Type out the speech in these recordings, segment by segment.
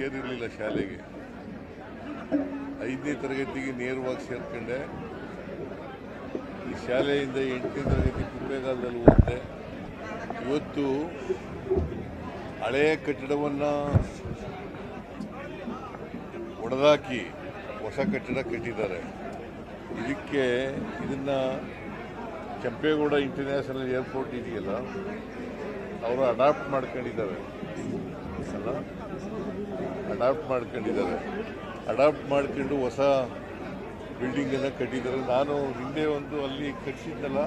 ಸೇರಿರಲಿಲ್ಲ ಶಾಲೆಗೆ. ಐದನೇ ತರಗತಿಗೆ ನೇರವಾಗಿ ಸೇರ್ಕೊಂಡೆ. ಈ ಶಾಲೆಯಿಂದ ಎಂಟನೇ ತರಗತಿ ಕುಪ್ಪೇಗಾಲದಲ್ಲಿ ಓದಿದೆ ಇವತ್ತು ಹಳೆಯ ಕಟ್ಟಡವನ್ನು ಒಡೆದಾಕಿ ಹೊಸ ಕಟ್ಟಡ ಕಟ್ಟಿದ್ದಾರೆ. ಇದಕ್ಕೆ ಇದನ್ನು ಕೆಂಪೇಗೌಡ ಇಂಟರ್ನ್ಯಾಷನಲ್ ಏರ್ಪೋರ್ಟ್ ಇದೆಯಲ್ಲ, ಅವರು ಅಡಾಪ್ಟ್ ಮಾಡ್ಕೊಂಡಿದ್ದಾರೆ. ಅಲ್ಲ ಅಡಾಪ್ಟ್ ಮಾಡ್ಕೊಂಡಿದ್ದಾರೆ. ಅಡಾಪ್ಟ್ ಮಾಡ್ಕೊಂಡು ಹೊಸ ಬಿಲ್ಡಿಂಗನ್ನು ಕಟ್ಟಿದ್ದಾರೆ. ನಾನು ಹಿಂದೆ ಒಂದು ಅಲ್ಲಿ ಕಟ್ಟಿಸಿದ್ನಲ್ಲ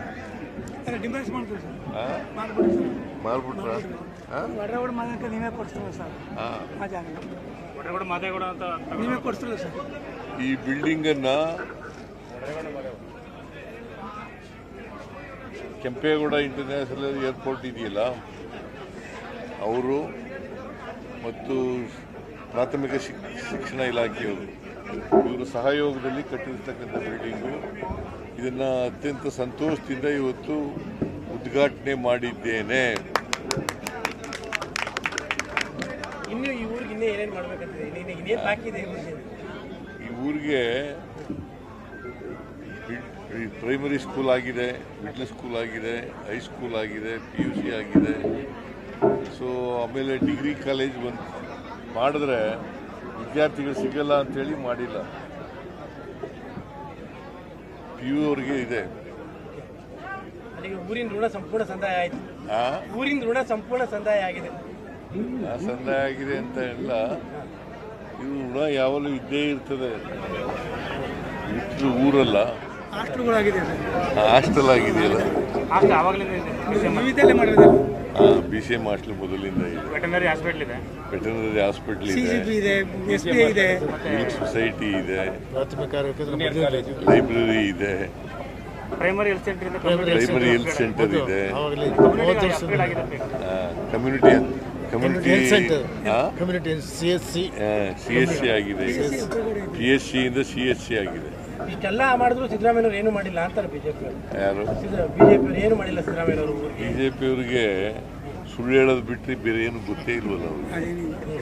ಮಾರ್ಬಿಟ್ರ ಸರ್. ಈ ಬಿಲ್ಡಿಂಗನ್ನು ಕೆಂಪೇಗೌಡ ಇಂಟರ್ನ್ಯಾಷನಲ್ ಏರ್ಪೋರ್ಟ್ ಇದೆಯಲ್ಲ ಅವರು ಮತ್ತು ಪ್ರಾಥಮಿಕ ಶಿಕ್- ಶಿಕ್ಷಣ ಇಲಾಖೆಯವರು. ಇವರ ಸಹಯೋಗದಲ್ಲಿ ಕಟ್ಟಿರ್ತಕ್ಕಂಥ ಬಿಲ್ಡಿಂಗು. ಇದನ್ನು ಅತ್ಯಂತ ಸಂತೋಷದಿಂದ ಇವತ್ತು ಉದ್ಘಾಟನೆ ಮಾಡಿದ್ದೇನೆ? ಈ ಊರಿಗೆ ಪ್ರೈಮರಿ ಸ್ಕೂಲ್ ಆಗಿದೆ ಮಿಡ್ಲ್ ಸ್ಕೂಲ್ ಆಗಿದೆ ಹೈಸ್ಕೂಲ್ ಆಗಿದೆ ಪಿ ಯು ಸಿ ಆಗಿದೆ. ಸೊ ಆಮೇಲೆ ಡಿಗ್ರಿ ಕಾಲೇಜ್ ಬಂದು ಮಾಡಿದ್ರೆ ವಿದ್ಯಾರ್ಥಿಗಳು ಸಿಗಲ್ಲ ಅಂತೇಳಿ ಮಾಡಿಲ್ಲ. ಪಿ ಯು ಅವ್ರಿಗೆ ಇದೆ. ಊರಿನ ಋಣ ಸಂಪೂರ್ಣ ಸಂದಾಯ ಆಯ್ತು. ಊರಿನ ಋಣ ಸಂಪೂರ್ಣ ಸಂದಾಯ ಆಗಿದೆ. ಸಂದಾಯ ಆಗಿದೆ ಅಂತ ಇಲ್ಲ. ಇದು ಋಣ ಯಾವಾಗಲೂ ಇದ್ದೇ ಇರ್ತದೆ. ಊರಲ್ಲ. ಹಾಸ್ಟೆಲ್ ಆಗಿದೆಯಲ್ಲ. ಅಷ್ಟು ಆವಾಗಲಿಂದ ಬಿ ಸಿ ಎಂ ಹಾಸ್ಟೆಲ್ ಮೊದಲಿಂದ ಇದೆ. ವೆಟನರಿ ಹಾಸ್ಪಿಟಲ್ ಇದೆ. ಹಾಸ್ಪಿಟಲ್ ಮಿಲ್ಕ್ ಸೊಸೈಟಿ ಇದೆ ಲೈಬ್ರರಿ ಇದೆ. ಪ್ರೈಮರಿ ಹೆಲ್ತ್ ಸೆಂಟರ್ ಇದೆ. ಪ್ರೈಮರಿ ಹೆಲ್ತ್ ಸೆಂಟರ್ ಇದೆ. ಅಪ್ಗ್ರೇಡ್ ಆಗಿದೆ. Community community community C S C C S C ಆಗಿದೆ ಪಿ ಎಸ್ ಸಿ ಇಂದ ಸಿ ಎಸ್ ಸಿ ಆಗಿದೆ. ಇಷ್ಟೆಲ್ಲ ಮಾಡಿದ್ರು ಸಿದ್ದರಾಮಯ್ಯವ್ರು ಏನು ಮಾಡಿಲ್ಲ ಅಂತಾರೆ ಬಿಜೆಪಿ ಯಾರು? ಬಿಜೆಪಿ ಏನು ಮಾಡಿಲ್ಲ ಸಿದ್ದರಾಮಯ್ಯವರು ಬಿಜೆಪಿಯವರಿಗೆ ಸುಳ್ಳು ಹೇಳೋದು ಬಿಟ್ಟರೆ ಬೇರೆ ಏನು ಗೊತ್ತೇ ಇಲ್ವಲ್ಲ ಅವ್ರಿಗೆ?